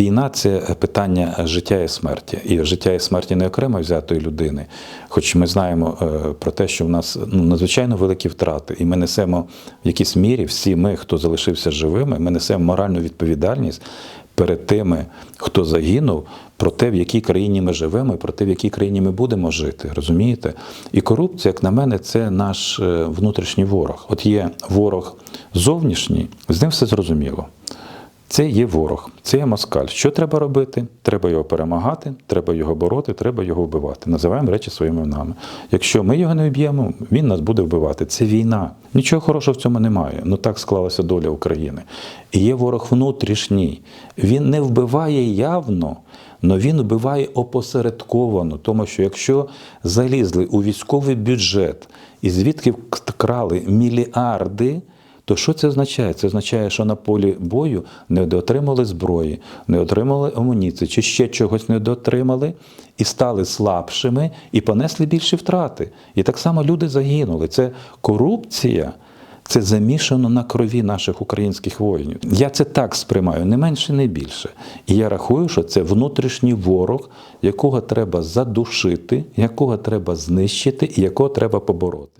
Війна це питання життя і смерті, і життя і смерті не окремо взятої людини. Хоч ми знаємо е, про те, що в нас ну, надзвичайно великі втрати, і ми несемо в якійсь мірі, всі ми, хто залишився живими, ми несемо моральну відповідальність перед тими, хто загинув, про те, в якій країні ми живемо, і про те, в якій країні ми будемо жити. Розумієте? І корупція, як на мене, це наш е, внутрішній ворог. От є ворог зовнішній, з ним все зрозуміло. Це є ворог, це є москаль. Що треба робити? Треба його перемагати, треба його бороти, треба його вбивати. Називаємо речі своїми іменами. Якщо ми його не вб'ємо, він нас буде вбивати. Це війна. Нічого хорошого в цьому немає. Ну так склалася доля України. І є ворог внутрішній. Він не вбиває явно, але він вбиває опосередковано. Тому що якщо залізли у військовий бюджет і звідки крали мільярди. То що це означає? Це означає, що на полі бою не дотримали зброї, не отримали амуніції, чи ще чогось не дотримали, і стали слабшими, і понесли більші втрати. І так само люди загинули. Це корупція. Це замішано на крові наших українських воїнів. Я це так сприймаю, не менше, не більше. І я рахую, що це внутрішній ворог, якого треба задушити, якого треба знищити і якого треба побороти.